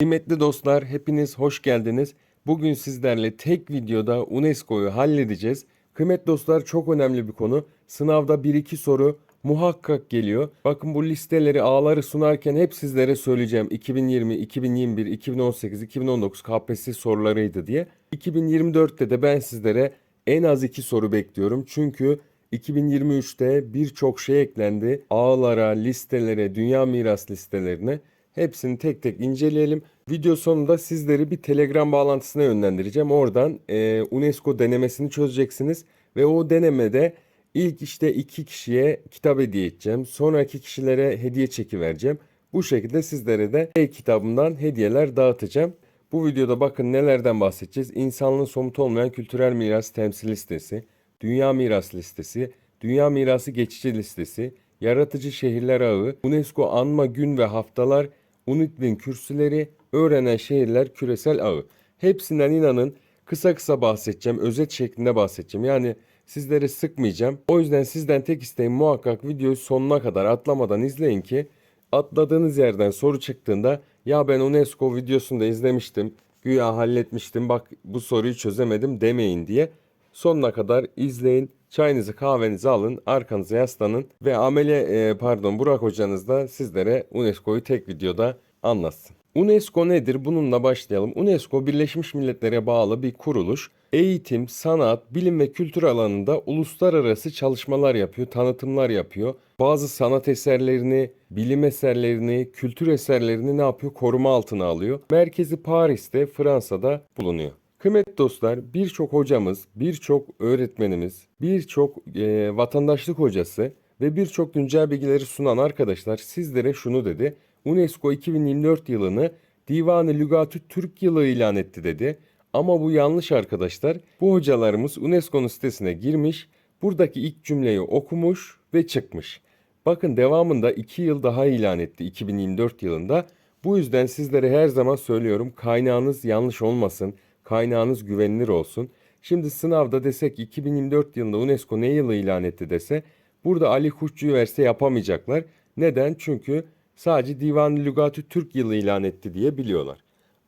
Kıymetli dostlar, hepiniz hoş geldiniz. Bugün sizlerle tek videoda UNESCO'yu halledeceğiz. Kıymetli dostlar çok önemli bir konu. Sınavda 1-2 soru muhakkak geliyor. Bakın bu listeleri, ağları sunarken hep sizlere söyleyeceğim. 2020, 2021, 2018, 2019 KPSS sorularıydı diye. 2024'te de ben sizlere en az 2 soru bekliyorum. Çünkü 2023'te birçok şey eklendi. Ağlara, listelere, dünya miras listelerine. Hepsini tek tek inceleyelim. Video sonunda sizleri bir Telegram bağlantısına yönlendireceğim. Oradan e, UNESCO denemesini çözeceksiniz. Ve o denemede ilk işte iki kişiye kitap hediye edeceğim. Sonraki kişilere hediye çeki vereceğim. Bu şekilde sizlere de e-kitabımdan hediyeler dağıtacağım. Bu videoda bakın nelerden bahsedeceğiz. İnsanlığın somut olmayan kültürel miras temsil listesi, dünya miras listesi, dünya mirası geçici listesi, yaratıcı şehirler ağı, UNESCO anma gün ve haftalar, UNITV'in kürsüleri, öğrenen şehirler küresel ağı. Hepsinden inanın kısa kısa bahsedeceğim, özet şeklinde bahsedeceğim. Yani sizleri sıkmayacağım. O yüzden sizden tek isteğim muhakkak videoyu sonuna kadar atlamadan izleyin ki atladığınız yerden soru çıktığında ya ben UNESCO videosunda izlemiştim, güya halletmiştim bak bu soruyu çözemedim demeyin diye sonuna kadar izleyin. Çayınızı kahvenizi alın, arkanıza yaslanın ve amele e, pardon Burak hocanız da sizlere UNESCO'yu tek videoda anlatsın. UNESCO nedir? Bununla başlayalım. UNESCO Birleşmiş Milletler'e bağlı bir kuruluş. Eğitim, sanat, bilim ve kültür alanında uluslararası çalışmalar yapıyor, tanıtımlar yapıyor. Bazı sanat eserlerini, bilim eserlerini, kültür eserlerini ne yapıyor? Koruma altına alıyor. Merkezi Paris'te, Fransa'da bulunuyor. Kıymetli dostlar, birçok hocamız, birçok öğretmenimiz, birçok e, vatandaşlık hocası ve birçok güncel bilgileri sunan arkadaşlar sizlere şunu dedi. UNESCO 2024 yılını Divan-ı Lügatü Türk yılı ilan etti dedi. Ama bu yanlış arkadaşlar. Bu hocalarımız UNESCO'nun sitesine girmiş, buradaki ilk cümleyi okumuş ve çıkmış. Bakın devamında 2 yıl daha ilan etti 2024 yılında. Bu yüzden sizlere her zaman söylüyorum kaynağınız yanlış olmasın, kaynağınız güvenilir olsun. Şimdi sınavda desek 2024 yılında UNESCO ne yılı ilan etti dese burada Ali Kuşçu'yu verse yapamayacaklar. Neden? Çünkü sadece Divan-ı Lügatü Türk yılı ilan etti diye biliyorlar.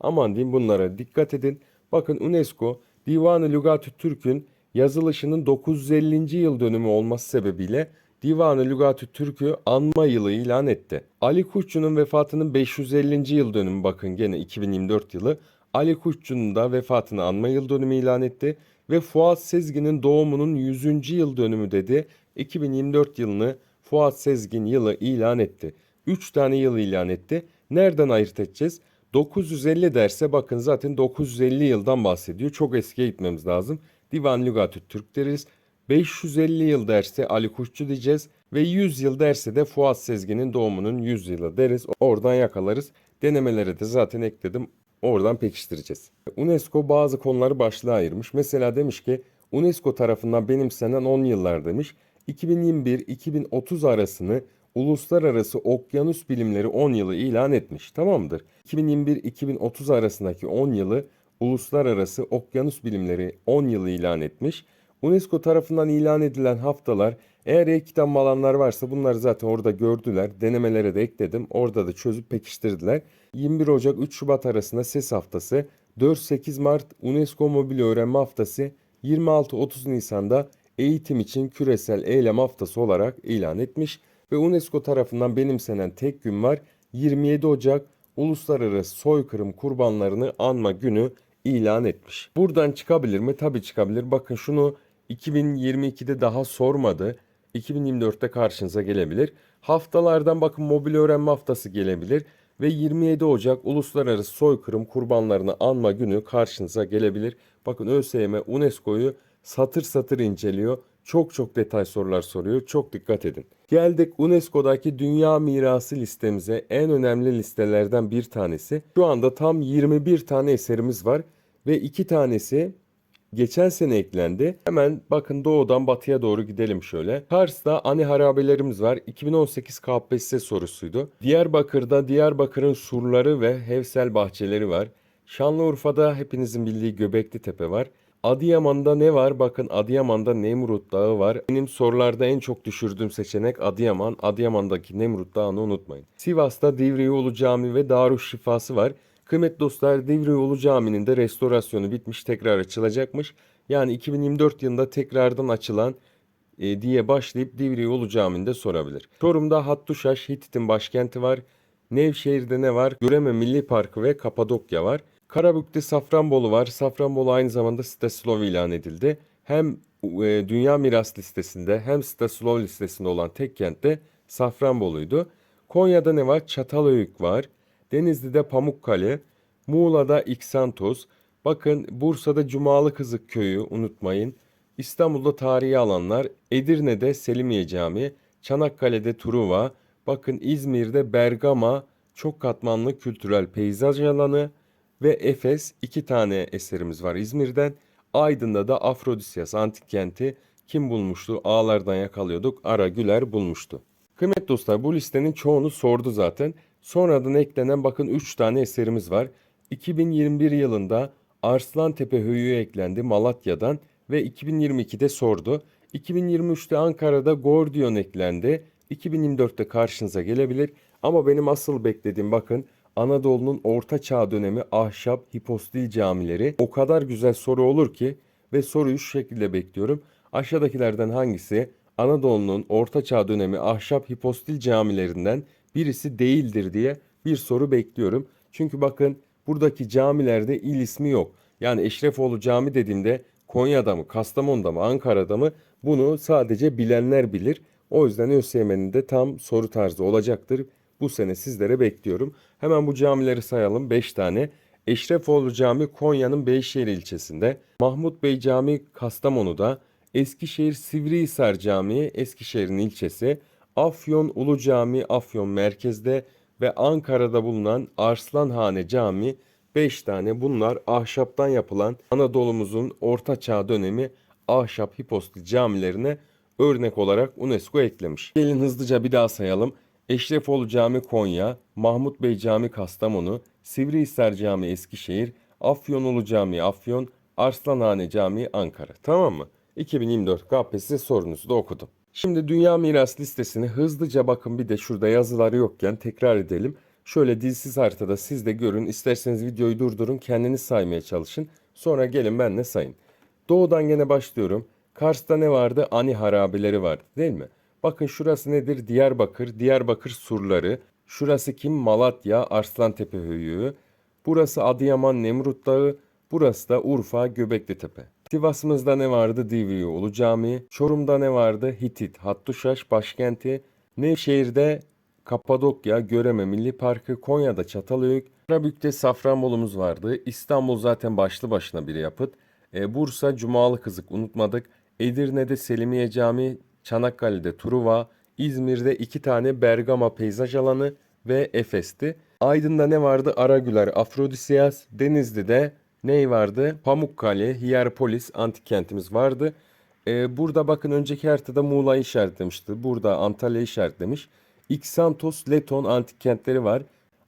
Aman diyeyim bunlara dikkat edin. Bakın UNESCO Divan-ı Lügatü Türk'ün yazılışının 950. yıl dönümü olması sebebiyle Divan-ı Lügatü Türk'ü anma yılı ilan etti. Ali Kuşçu'nun vefatının 550. yıl dönümü bakın gene 2024 yılı. Ali Kuşçu'nun da vefatını anma yıl dönümü ilan etti ve Fuat Sezgin'in doğumunun 100. yıl dönümü dedi. 2024 yılını Fuat Sezgin yılı ilan etti. 3 tane yıl ilan etti. Nereden ayırt edeceğiz? 950 derse bakın zaten 950 yıldan bahsediyor. Çok eskiye gitmemiz lazım. Divan Lügatü Türk deriz. 550 yıl derse Ali Kuşçu diyeceğiz. Ve 100 yıl derse de Fuat Sezgin'in doğumunun 100 yılı deriz. Oradan yakalarız. Denemelere de zaten ekledim. Oradan pekiştireceğiz. UNESCO bazı konuları başlığa ayırmış. Mesela demiş ki UNESCO tarafından benimsenen 10 yıllar demiş. 2021-2030 arasını Uluslararası Okyanus Bilimleri 10 yılı ilan etmiş. Tamamdır. 2021-2030 arasındaki 10 yılı Uluslararası Okyanus Bilimleri 10 yılı ilan etmiş. UNESCO tarafından ilan edilen haftalar eğer e-kitap alanlar varsa bunları zaten orada gördüler. Denemelere de ekledim. Orada da çözüp pekiştirdiler. 21 Ocak 3 Şubat arasında SES haftası, 4-8 Mart UNESCO Mobil Öğrenme Haftası, 26-30 Nisan'da eğitim için küresel eylem haftası olarak ilan etmiş ve UNESCO tarafından benimsenen tek gün var 27 Ocak Uluslararası Soykırım Kurbanlarını Anma Günü ilan etmiş. Buradan çıkabilir mi? Tabii çıkabilir. Bakın şunu 2022'de daha sormadı. 2024'te karşınıza gelebilir. Haftalardan bakın mobil öğrenme haftası gelebilir ve 27 Ocak Uluslararası Soykırım Kurbanlarını Anma Günü karşınıza gelebilir. Bakın ÖSYM UNESCO'yu satır satır inceliyor. Çok çok detay sorular soruyor. Çok dikkat edin. Geldik UNESCO'daki dünya mirası listemize. En önemli listelerden bir tanesi. Şu anda tam 21 tane eserimiz var ve iki tanesi geçen sene eklendi. Hemen bakın doğudan batıya doğru gidelim şöyle. Kars'ta ani harabelerimiz var. 2018 KPSS sorusuydu. Diyarbakır'da Diyarbakır'ın surları ve Hevsel bahçeleri var. Şanlıurfa'da hepinizin bildiği Göbekli Tepe var. Adıyaman'da ne var? Bakın Adıyaman'da Nemrut Dağı var. Benim sorularda en çok düşürdüğüm seçenek Adıyaman. Adıyaman'daki Nemrut Dağı'nı unutmayın. Sivas'ta Divriği Ulu Cami ve Darüşşifası var. Kıymetli dostlar Divri Ulu Camii'nin de restorasyonu bitmiş tekrar açılacakmış. Yani 2024 yılında tekrardan açılan e, diye başlayıp Divri Ulu Camii'nde sorabilir. Çorum'da Hattuşaş Hitit'in başkenti var. Nevşehir'de ne var? Göreme Milli Parkı ve Kapadokya var. Karabük'te Safranbolu var. Safranbolu aynı zamanda Staslov ilan edildi. Hem e, Dünya Miras listesinde hem Staslov listesinde olan tek kent de Safranbolu'ydu. Konya'da ne var? Çatalhöyük var. Denizli'de Pamukkale, Muğla'da İksantos. Bakın Bursa'da Cumalı Kızık Köyü unutmayın. İstanbul'da tarihi alanlar, Edirne'de Selimiye Camii, Çanakkale'de Truva, bakın İzmir'de Bergama, çok katmanlı kültürel peyzaj alanı ve Efes iki tane eserimiz var İzmir'den. Aydın'da da Afrodisyas antik kenti kim bulmuştu? Ağlardan yakalıyorduk. Ara Güler bulmuştu. Kıymetli dostlar bu listenin çoğunu sordu zaten. Sonradan eklenen bakın 3 tane eserimiz var. 2021 yılında Arslantepe Höyüğü eklendi Malatya'dan ve 2022'de sordu. 2023'te Ankara'da Gordiyon eklendi. 2024'te karşınıza gelebilir. Ama benim asıl beklediğim bakın Anadolu'nun Orta Çağ dönemi ahşap hipostil camileri o kadar güzel soru olur ki ve soruyu şu şekilde bekliyorum. Aşağıdakilerden hangisi Anadolu'nun Orta Çağ dönemi ahşap hipostil camilerinden birisi değildir diye bir soru bekliyorum. Çünkü bakın buradaki camilerde il ismi yok. Yani Eşrefoğlu Cami dediğimde Konya'da mı, Kastamonu'da mı, Ankara'da mı bunu sadece bilenler bilir. O yüzden ÖSYM'nin de tam soru tarzı olacaktır. Bu sene sizlere bekliyorum. Hemen bu camileri sayalım 5 tane. Eşrefoğlu Cami Konya'nın Beyşehir ilçesinde. Mahmut Bey Camii Kastamonu'da. Eskişehir Sivrihisar Camii Eskişehir'in ilçesi. Afyon Ulu Cami Afyon merkezde ve Ankara'da bulunan Arslanhane Camii 5 tane bunlar ahşaptan yapılan Anadolu'muzun Orta Çağ dönemi ahşap hipostil camilerine örnek olarak UNESCO eklemiş. Gelin hızlıca bir daha sayalım. Eşrefoğlu Cami Konya, Mahmut Bey Cami Kastamonu, Sivrihisar Cami Eskişehir, Afyonulu Cami Afyon, Arslanhane Camii Ankara. Tamam mı? 2024 KPSS sorunuzu da okudum. Şimdi Dünya Miras listesini hızlıca bakın bir de şurada yazıları yokken tekrar edelim. Şöyle dilsiz haritada siz de görün. İsterseniz videoyu durdurun kendiniz saymaya çalışın. Sonra gelin benle sayın. Doğudan gene başlıyorum. Kars'ta ne vardı? Ani harabeleri vardı değil mi? Bakın şurası nedir? Diyarbakır, Diyarbakır surları. Şurası kim? Malatya, Arslantepe Höyüğü. Burası Adıyaman, Nemrut Dağı. Burası da Urfa, Göbekli Tepe. Sivas'ımızda ne vardı? Divriği Ulu Camii. Çorum'da ne vardı? Hitit, Hattuşaş başkenti. Nevşehir'de Kapadokya, Göreme Milli Parkı, Konya'da Çatalhöyük, Karabük'te Safranbolumuz vardı. İstanbul zaten başlı başına bir yapıt. E, Bursa Cumalı Kızık unutmadık. Edirne'de Selimiye Camii, Çanakkale'de Truva, İzmir'de iki tane Bergama peyzaj alanı ve Efes'ti. Aydın'da ne vardı? Aragüler, Afrodisias, Denizli'de ne vardı? Pamukkale, Hierpolis antik kentimiz vardı. Ee, burada bakın önceki haritada Muğla'yı işaretlemişti. Burada Antalya'yı işaretlemiş. Xanthos, Leton antik kentleri var.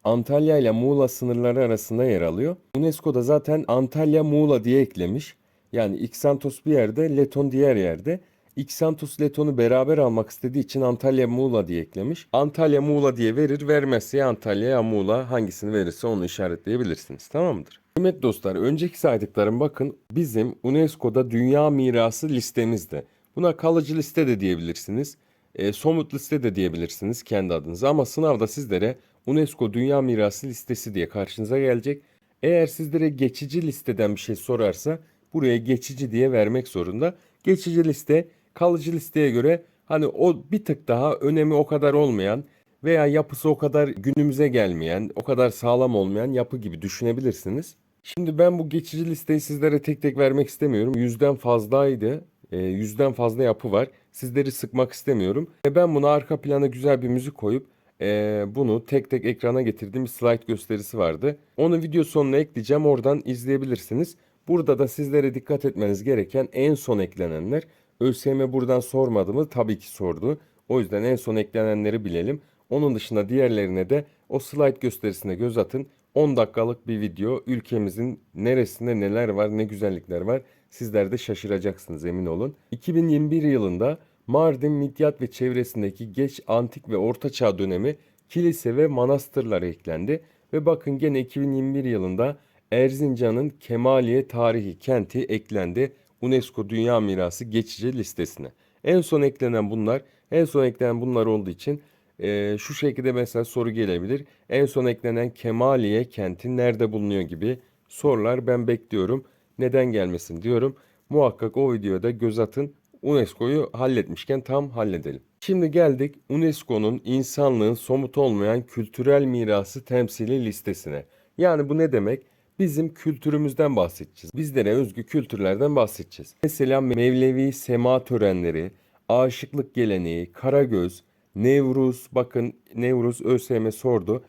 Antalya ile Muğla sınırları arasında yer alıyor. UNESCO da zaten Antalya Muğla diye eklemiş. Yani Xanthos bir yerde, Leton diğer yerde. Xanthos Leton'u beraber almak istediği için Antalya Muğla diye eklemiş. Antalya Muğla diye verir, vermezse ya Antalya ya Muğla hangisini verirse onu işaretleyebilirsiniz. Tamam mıdır? Kıymetli dostlar, önceki saydıklarım bakın bizim UNESCO'da Dünya Mirası listemizde. Buna kalıcı liste de diyebilirsiniz. E, somut liste de diyebilirsiniz kendi adınıza ama sınavda sizlere UNESCO Dünya Mirası listesi diye karşınıza gelecek. Eğer sizlere geçici listeden bir şey sorarsa buraya geçici diye vermek zorunda. Geçici liste kalıcı listeye göre hani o bir tık daha önemi o kadar olmayan veya yapısı o kadar günümüze gelmeyen, o kadar sağlam olmayan yapı gibi düşünebilirsiniz. Şimdi ben bu geçici listeyi sizlere tek tek vermek istemiyorum. Yüzden fazlaydı. E, yüzden fazla yapı var. Sizleri sıkmak istemiyorum. E, ben buna arka plana güzel bir müzik koyup e, bunu tek tek ekrana getirdiğim bir slide gösterisi vardı. Onu video sonuna ekleyeceğim. Oradan izleyebilirsiniz. Burada da sizlere dikkat etmeniz gereken en son eklenenler. ÖSYM buradan sormadı mı? Tabii ki sordu. O yüzden en son eklenenleri bilelim. Onun dışında diğerlerine de o slide gösterisine göz atın. 10 dakikalık bir video ülkemizin neresinde neler var ne güzellikler var sizler de şaşıracaksınız emin olun. 2021 yılında Mardin, Midyat ve çevresindeki geç antik ve orta çağ dönemi kilise ve manastırlar eklendi. Ve bakın gene 2021 yılında Erzincan'ın Kemaliye Tarihi Kenti eklendi UNESCO Dünya Mirası geçici listesine. En son eklenen bunlar, en son eklenen bunlar olduğu için e, şu şekilde mesela soru gelebilir. En son eklenen Kemaliye kenti nerede bulunuyor gibi sorular ben bekliyorum. Neden gelmesin diyorum. Muhakkak o videoda göz atın. UNESCO'yu halletmişken tam halledelim. Şimdi geldik UNESCO'nun insanlığın somut olmayan kültürel mirası temsili listesine. Yani bu ne demek? Bizim kültürümüzden bahsedeceğiz. Bizlere özgü kültürlerden bahsedeceğiz. Mesela Mevlevi sema törenleri, aşıklık geleneği, Karagöz, Nevruz, bakın Nevruz ÖSYM sordu.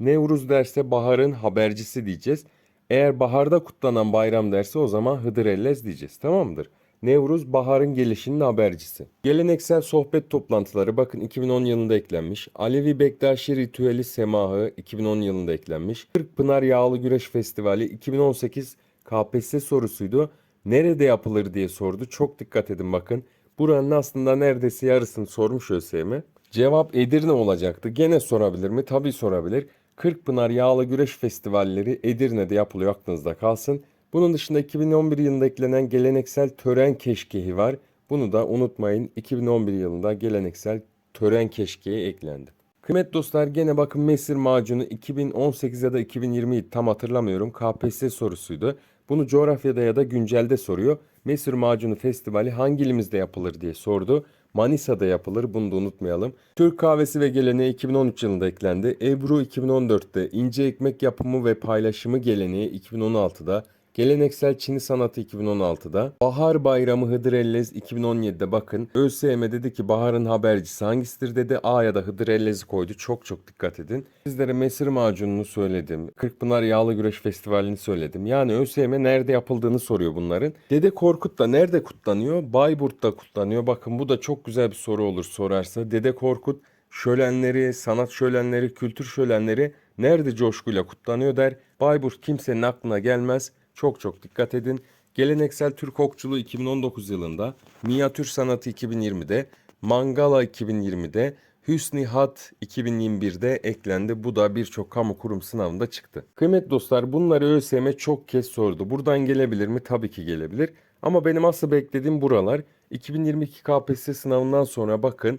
Nevruz derse baharın habercisi diyeceğiz. Eğer baharda kutlanan bayram derse o zaman Hıdrellez diyeceğiz. Tamam mıdır? Nevruz baharın gelişinin habercisi. Geleneksel sohbet toplantıları bakın 2010 yılında eklenmiş. Alevi Bektaşi Ritüeli Semahı 2010 yılında eklenmiş. Kırkpınar Yağlı Güreş Festivali 2018 KPSS sorusuydu. Nerede yapılır diye sordu. Çok dikkat edin bakın. Buranın aslında neredeyse yarısını sormuş ÖSYM. Cevap Edirne olacaktı. Gene sorabilir mi? Tabii sorabilir. Kırkpınar Yağlı Güreş Festivalleri Edirne'de yapılıyor aklınızda kalsın. Bunun dışında 2011 yılında eklenen geleneksel tören keşkeği var. Bunu da unutmayın 2011 yılında geleneksel tören keşkeği eklendi. Kıymet dostlar gene bakın mesir macunu 2018 ya da 2020 tam hatırlamıyorum KPSS sorusuydu. Bunu coğrafyada ya da güncelde soruyor. Mesir macunu festivali hangi ilimizde yapılır diye sordu. Manisa'da yapılır bunu da unutmayalım. Türk kahvesi ve geleneği 2013 yılında eklendi. Ebru 2014'te, ince ekmek yapımı ve paylaşımı geleneği 2016'da, Geleneksel Çini sanatı 2016'da. Bahar Bayramı Hıdrellez 2017'de bakın. ÖSYM dedi ki baharın habercisi hangisidir dedi. A ya da Hıdrellez'i koydu. Çok çok dikkat edin. Sizlere mesir macununu söyledim. Kırkpınar Yağlı Güreş Festivali'ni söyledim. Yani ÖSYM nerede yapıldığını soruyor bunların. Dede Korkut da nerede kutlanıyor? Bayburt'ta kutlanıyor. Bakın bu da çok güzel bir soru olur sorarsa. Dede Korkut şölenleri, sanat şölenleri, kültür şölenleri nerede coşkuyla kutlanıyor der. Bayburt kimsenin aklına gelmez. Çok çok dikkat edin. Geleneksel Türk okçuluğu 2019 yılında, minyatür sanatı 2020'de, Mangala 2020'de, Hüsnü Hat 2021'de eklendi. Bu da birçok kamu kurum sınavında çıktı. Kıymetli dostlar bunları ÖSYM çok kez sordu. Buradan gelebilir mi? Tabii ki gelebilir. Ama benim asıl beklediğim buralar 2022 KPSS sınavından sonra bakın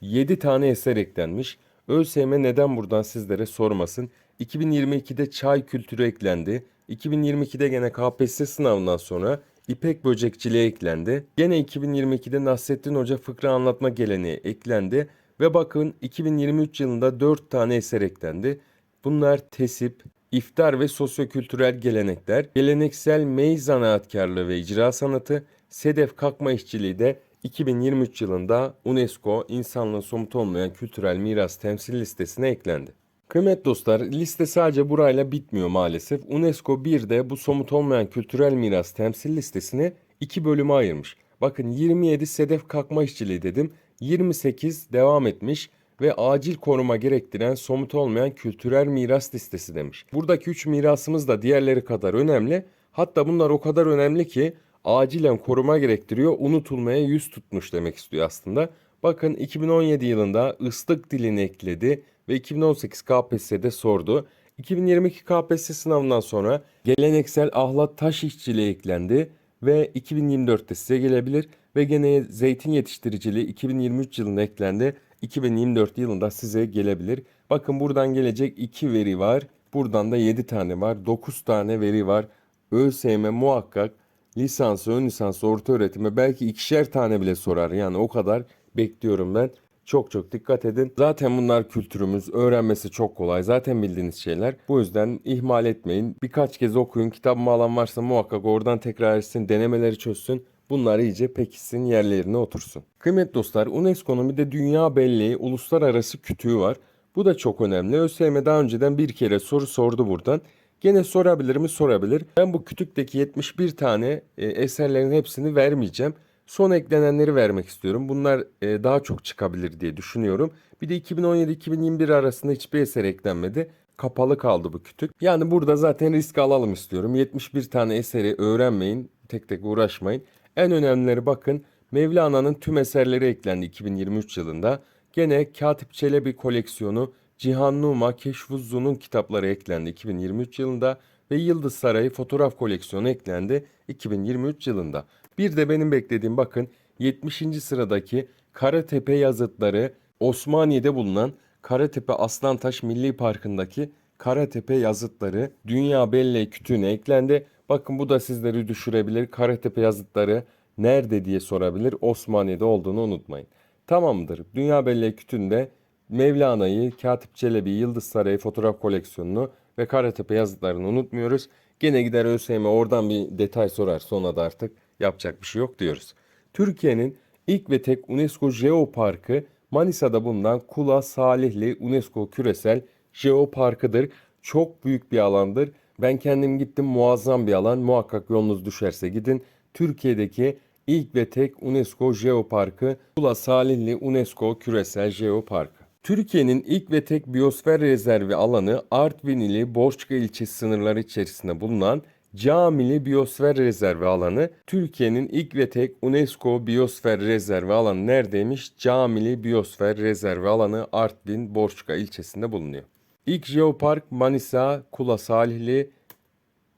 7 tane eser eklenmiş. ÖSYM neden buradan sizlere sormasın? 2022'de çay kültürü eklendi. 2022'de gene KPSS sınavından sonra İpek böcekçiliği eklendi. Gene 2022'de Nasrettin Hoca fıkra anlatma geleneği eklendi. Ve bakın 2023 yılında 4 tane eser eklendi. Bunlar tesip, iftar ve sosyokültürel gelenekler, geleneksel mey zanaatkarlığı ve icra sanatı, sedef kakma işçiliği de 2023 yılında UNESCO insanlığın somut olmayan kültürel miras temsil listesine eklendi. Kıymet dostlar liste sadece burayla bitmiyor maalesef. UNESCO bir de bu somut olmayan kültürel miras temsil listesini iki bölüme ayırmış. Bakın 27 sedef kalkma işçiliği dedim. 28 devam etmiş ve acil koruma gerektiren somut olmayan kültürel miras listesi demiş. Buradaki 3 mirasımız da diğerleri kadar önemli. Hatta bunlar o kadar önemli ki acilen koruma gerektiriyor, unutulmaya yüz tutmuş demek istiyor aslında. Bakın 2017 yılında ıslık dilini ekledi ve 2018 KPSS'de sordu. 2022 KPSS sınavından sonra geleneksel ahlat taş işçiliği eklendi ve 2024'te size gelebilir ve gene zeytin yetiştiriciliği 2023 yılında eklendi. 2024 yılında size gelebilir. Bakın buradan gelecek 2 veri var. Buradan da 7 tane var. 9 tane veri var. ÖSYM muhakkak lisansı, ön lisansı, orta öğretime belki ikişer tane bile sorar. Yani o kadar bekliyorum ben. Çok çok dikkat edin. Zaten bunlar kültürümüz. Öğrenmesi çok kolay. Zaten bildiğiniz şeyler. Bu yüzden ihmal etmeyin. Birkaç kez okuyun. Kitabımı alan varsa muhakkak oradan tekrar etsin. Denemeleri çözsün. Bunlar iyice pekişsin yerlerine otursun. Kıymetli dostlar UNESCO'nun bir de dünya belleği uluslararası kütüğü var. Bu da çok önemli. ÖSYM daha önceden bir kere soru sordu buradan. Gene sorabilir mi? Sorabilir. Ben bu kütükteki 71 tane e, eserlerin hepsini vermeyeceğim. Son eklenenleri vermek istiyorum. Bunlar e, daha çok çıkabilir diye düşünüyorum. Bir de 2017-2021 arasında hiçbir eser eklenmedi. Kapalı kaldı bu kütük. Yani burada zaten risk alalım istiyorum. 71 tane eseri öğrenmeyin. Tek tek uğraşmayın. En önemlileri bakın. Mevlana'nın tüm eserleri eklendi 2023 yılında. Gene Katip Çelebi koleksiyonu Cihan Numa Keşfuzzu'nun kitapları eklendi 2023 yılında ve Yıldız Sarayı fotoğraf koleksiyonu eklendi 2023 yılında. Bir de benim beklediğim bakın 70. sıradaki Karatepe yazıtları Osmaniye'de bulunan Karatepe Aslantaş Milli Parkı'ndaki Karatepe yazıtları Dünya Belleği kütüğüne eklendi. Bakın bu da sizleri düşürebilir. Karatepe yazıtları nerede diye sorabilir. Osmaniye'de olduğunu unutmayın. Tamamdır. Dünya Belleği kütüğünde Mevlana'yı, Katip Çelebi, Yıldız Sarayı fotoğraf koleksiyonunu ve Karatepe yazıtlarını unutmuyoruz. Gene gider ÖSYM oradan bir detay sorar. Sonra da artık yapacak bir şey yok diyoruz. Türkiye'nin ilk ve tek UNESCO Jeoparkı Manisa'da bulunan Kula Salihli UNESCO Küresel Jeoparkı'dır. Çok büyük bir alandır. Ben kendim gittim muazzam bir alan. Muhakkak yolunuz düşerse gidin. Türkiye'deki ilk ve tek UNESCO Jeoparkı Kula Salihli UNESCO Küresel Jeoparkı. Türkiye'nin ilk ve tek biyosfer rezervi alanı Artvin ili Borçka ilçesi sınırları içerisinde bulunan Camili Biyosfer Rezervi alanı Türkiye'nin ilk ve tek UNESCO Biyosfer Rezervi alanı neredeymiş? Camili Biyosfer Rezervi alanı Artvin Borçka ilçesinde bulunuyor. İlk jeopark Manisa Kula Salihli,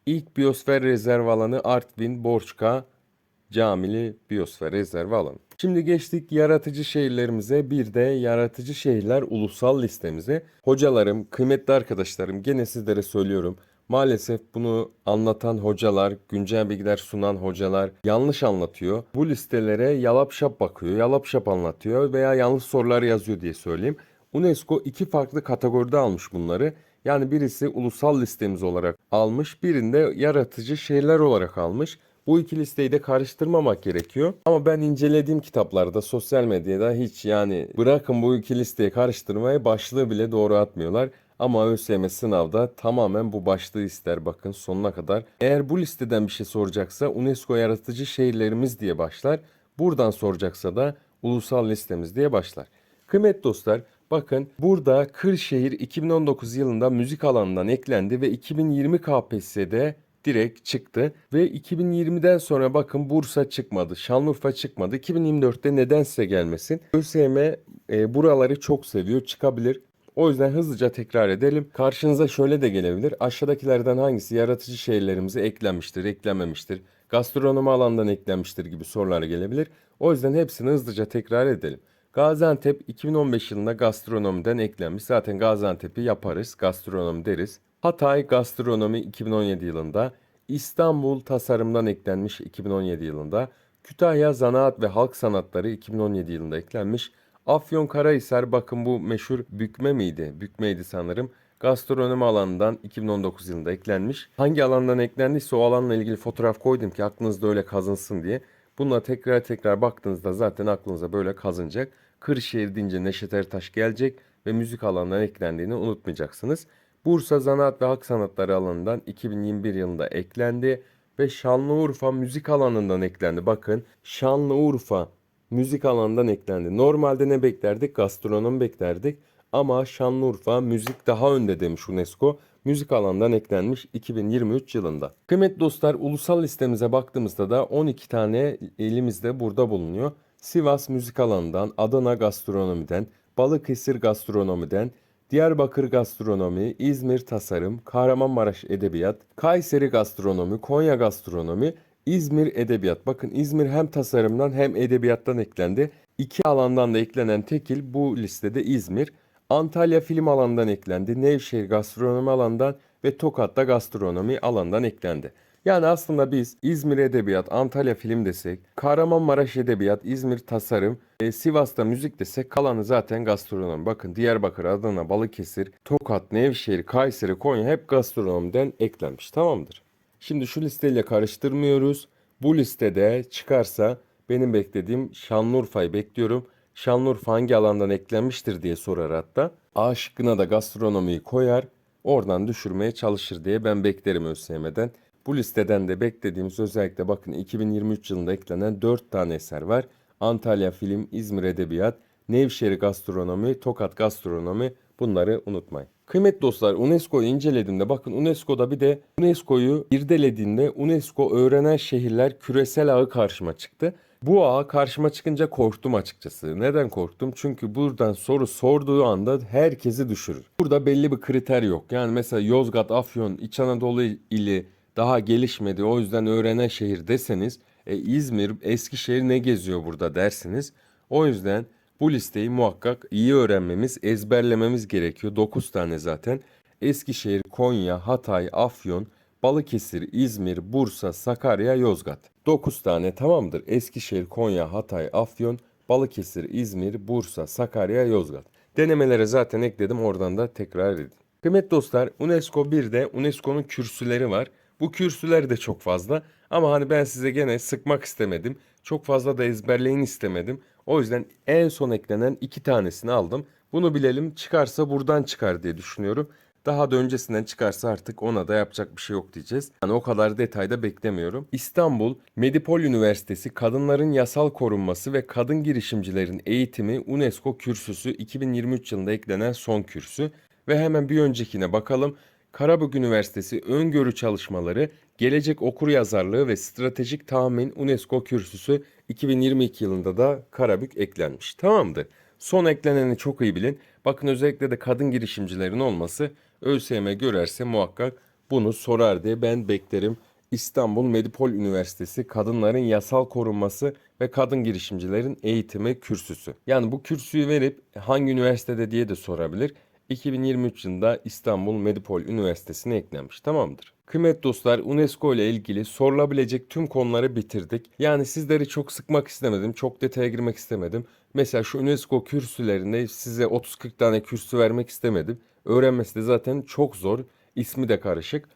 ilk biyosfer rezervi alanı Artvin Borçka Camili Biyosfer Rezervi alanı. Şimdi geçtik yaratıcı şehirlerimize bir de yaratıcı şehirler ulusal listemize. Hocalarım, kıymetli arkadaşlarım gene sizlere söylüyorum. Maalesef bunu anlatan hocalar, güncel bilgiler sunan hocalar yanlış anlatıyor. Bu listelere yalap şap bakıyor, yalap şap anlatıyor veya yanlış sorular yazıyor diye söyleyeyim. UNESCO iki farklı kategoride almış bunları. Yani birisi ulusal listemiz olarak almış, birinde yaratıcı şehirler olarak almış. Bu iki listeyi de karıştırmamak gerekiyor. Ama ben incelediğim kitaplarda, sosyal medyada hiç yani bırakın bu iki listeyi karıştırmayı başlığı bile doğru atmıyorlar. Ama ÖSYM sınavda tamamen bu başlığı ister bakın sonuna kadar. Eğer bu listeden bir şey soracaksa UNESCO yaratıcı şehirlerimiz diye başlar. Buradan soracaksa da ulusal listemiz diye başlar. Kıymetli dostlar bakın burada Kırşehir 2019 yılında müzik alanından eklendi ve 2020 KPSS'de direkt çıktı ve 2020'den sonra bakın Bursa çıkmadı, Şanlıurfa çıkmadı. 2024'te nedense gelmesin. ÖSYM e, buraları çok seviyor, çıkabilir. O yüzden hızlıca tekrar edelim. Karşınıza şöyle de gelebilir. Aşağıdakilerden hangisi yaratıcı şehirlerimize eklenmiştir, eklenmemiştir? Gastronomi alandan eklenmiştir gibi sorular gelebilir. O yüzden hepsini hızlıca tekrar edelim. Gaziantep 2015 yılında gastronomiden eklenmiş. Zaten Gaziantep'i yaparız, gastronomi deriz. Hatay gastronomi 2017 yılında. İstanbul tasarımdan eklenmiş 2017 yılında. Kütahya zanaat ve halk sanatları 2017 yılında eklenmiş. Afyonkarahisar bakın bu meşhur bükme miydi? Bükmeydi sanırım. Gastronomi alanından 2019 yılında eklenmiş. Hangi alandan eklendiyse o alanla ilgili fotoğraf koydum ki aklınızda öyle kazınsın diye. Bununla tekrar tekrar baktığınızda zaten aklınıza böyle kazınacak. Kırşehir deyince Neşet Ertaş gelecek ve müzik alanından eklendiğini unutmayacaksınız. Bursa Zanaat ve Halk Sanatları alanından 2021 yılında eklendi ve Şanlıurfa müzik alanından eklendi. Bakın Şanlıurfa müzik alanından eklendi. Normalde ne beklerdik? Gastronomi beklerdik. Ama Şanlıurfa müzik daha önde demiş UNESCO. Müzik alanından eklenmiş 2023 yılında. Kıymetli dostlar ulusal listemize baktığımızda da 12 tane elimizde burada bulunuyor. Sivas müzik alanından, Adana gastronomiden, Balıkesir gastronomiden, Diyarbakır gastronomi, İzmir tasarım, Kahramanmaraş edebiyat, Kayseri gastronomi, Konya gastronomi, İzmir edebiyat. Bakın İzmir hem tasarımdan hem edebiyattan eklendi. İki alandan da eklenen tekil bu listede İzmir. Antalya film alanından eklendi. Nevşehir gastronomi alandan ve Tokat'ta gastronomi alandan eklendi. Yani aslında biz İzmir Edebiyat, Antalya Film desek, Kahramanmaraş Edebiyat, İzmir Tasarım, e, Sivas'ta müzik desek kalanı zaten gastronomi. Bakın Diyarbakır, Adana, Balıkesir, Tokat, Nevşehir, Kayseri, Konya hep gastronomiden eklenmiş. Tamamdır. Şimdi şu listeyle karıştırmıyoruz. Bu listede çıkarsa benim beklediğim Şanlıurfa'yı bekliyorum. Şanlıurfa hangi alandan eklenmiştir diye sorar hatta. A şıkkına da gastronomiyi koyar. Oradan düşürmeye çalışır diye ben beklerim ÖSYM'den. Bu listeden de beklediğimiz özellikle bakın 2023 yılında eklenen 4 tane eser var. Antalya Film, İzmir Edebiyat, Nevşehir Gastronomi, Tokat Gastronomi bunları unutmayın. Kıymetli dostlar UNESCO'yu incelediğimde bakın UNESCO'da bir de UNESCO'yu irdelediğinde UNESCO öğrenen şehirler küresel ağı karşıma çıktı. Bu ağa karşıma çıkınca korktum açıkçası. Neden korktum? Çünkü buradan soru sorduğu anda herkesi düşürür. Burada belli bir kriter yok. Yani mesela Yozgat, Afyon, İç Anadolu ili daha gelişmedi o yüzden öğrenen şehir deseniz e, İzmir, Eskişehir ne geziyor burada dersiniz. O yüzden bu listeyi muhakkak iyi öğrenmemiz, ezberlememiz gerekiyor. 9 tane zaten. Eskişehir, Konya, Hatay, Afyon, Balıkesir, İzmir, Bursa, Sakarya, Yozgat. 9 tane tamamdır. Eskişehir, Konya, Hatay, Afyon, Balıkesir, İzmir, Bursa, Sakarya, Yozgat. Denemelere zaten ekledim oradan da tekrar edin. Kıymetli dostlar UNESCO 1'de UNESCO'nun kürsüleri var. Bu kürsüler de çok fazla ama hani ben size gene sıkmak istemedim. Çok fazla da ezberleyin istemedim. O yüzden en son eklenen iki tanesini aldım. Bunu bilelim çıkarsa buradan çıkar diye düşünüyorum. Daha da öncesinden çıkarsa artık ona da yapacak bir şey yok diyeceğiz. Yani o kadar detayda beklemiyorum. İstanbul Medipol Üniversitesi Kadınların Yasal Korunması ve Kadın Girişimcilerin Eğitimi UNESCO Kürsüsü 2023 yılında eklenen son kürsü. Ve hemen bir öncekine bakalım. Karabük Üniversitesi Öngörü Çalışmaları, Gelecek Okur Yazarlığı ve Stratejik Tahmin UNESCO Kürsüsü 2022 yılında da Karabük eklenmiş. Tamamdır. Son ekleneni çok iyi bilin. Bakın özellikle de kadın girişimcilerin olması ÖSYM görerse muhakkak bunu sorar diye ben beklerim. İstanbul Medipol Üniversitesi Kadınların Yasal Korunması ve Kadın Girişimcilerin Eğitimi Kürsüsü. Yani bu kürsüyü verip hangi üniversitede diye de sorabilir. 2023 yılında İstanbul Medipol Üniversitesi'ne eklenmiş. Tamamdır. Kıymetli dostlar UNESCO ile ilgili sorulabilecek tüm konuları bitirdik. Yani sizleri çok sıkmak istemedim. Çok detaya girmek istemedim. Mesela şu UNESCO kürsülerinde size 30-40 tane kürsü vermek istemedim. Öğrenmesi de zaten çok zor. İsmi de karışık.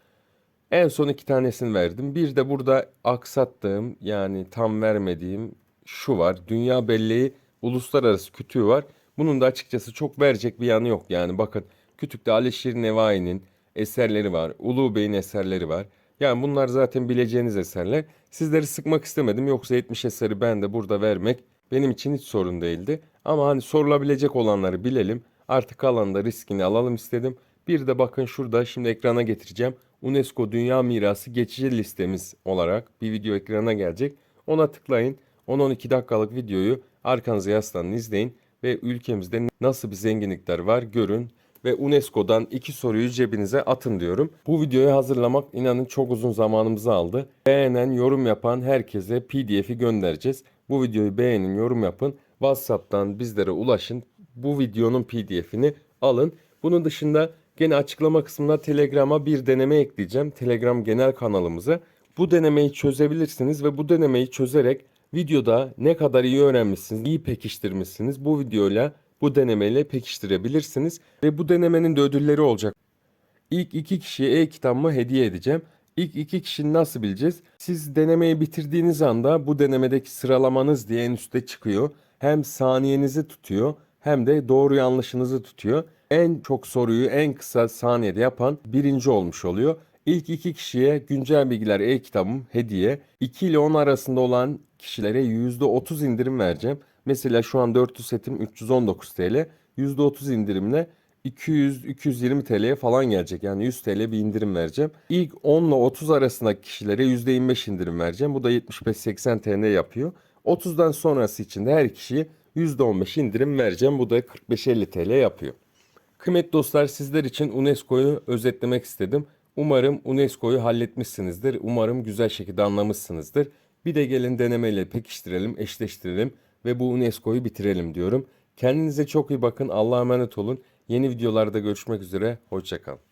En son iki tanesini verdim. Bir de burada aksattığım yani tam vermediğim şu var. Dünya belleği uluslararası kütüğü var. Bunun da açıkçası çok verecek bir yanı yok. Yani bakın kütükte Alişir Nevai'nin eserleri var. Ulu Bey'in eserleri var. Yani bunlar zaten bileceğiniz eserler. Sizleri sıkmak istemedim. Yoksa 70 eseri ben de burada vermek benim için hiç sorun değildi. Ama hani sorulabilecek olanları bilelim. Artık kalan riskini alalım istedim. Bir de bakın şurada şimdi ekrana getireceğim. UNESCO Dünya Mirası geçici listemiz olarak bir video ekrana gelecek. Ona tıklayın. 10-12 dakikalık videoyu arkanıza yaslanın izleyin ve ülkemizde nasıl bir zenginlikler var görün ve UNESCO'dan iki soruyu cebinize atın diyorum. Bu videoyu hazırlamak inanın çok uzun zamanımızı aldı. Beğenen, yorum yapan herkese PDF'i göndereceğiz. Bu videoyu beğenin, yorum yapın. WhatsApp'tan bizlere ulaşın. Bu videonun PDF'ini alın. Bunun dışında gene açıklama kısmına Telegram'a bir deneme ekleyeceğim. Telegram genel kanalımıza. Bu denemeyi çözebilirsiniz ve bu denemeyi çözerek videoda ne kadar iyi öğrenmişsiniz, iyi pekiştirmişsiniz bu videoyla bu denemeyle pekiştirebilirsiniz. Ve bu denemenin de ödülleri olacak. İlk iki kişiye e-kitabımı hediye edeceğim. İlk iki kişi nasıl bileceğiz? Siz denemeyi bitirdiğiniz anda bu denemedeki sıralamanız diye en üstte çıkıyor. Hem saniyenizi tutuyor hem de doğru yanlışınızı tutuyor. En çok soruyu en kısa saniyede yapan birinci olmuş oluyor. İlk iki kişiye güncel bilgiler e-kitabım hediye. 2 ile 10 arasında olan kişilere %30 indirim vereceğim. Mesela şu an 400 setim 319 TL. %30 indirimle 200-220 TL'ye falan gelecek. Yani 100 TL bir indirim vereceğim. İlk 10 ile 30 arasındaki kişilere %25 indirim vereceğim. Bu da 75-80 TL yapıyor. 30'dan sonrası için de her kişiye %15 indirim vereceğim. Bu da 45-50 TL yapıyor. Kıymetli dostlar sizler için UNESCO'yu özetlemek istedim. Umarım UNESCO'yu halletmişsinizdir. Umarım güzel şekilde anlamışsınızdır. Bir de gelin denemeyle pekiştirelim, eşleştirelim ve bu UNESCO'yu bitirelim diyorum. Kendinize çok iyi bakın. Allah'a emanet olun. Yeni videolarda görüşmek üzere. Hoşçakalın.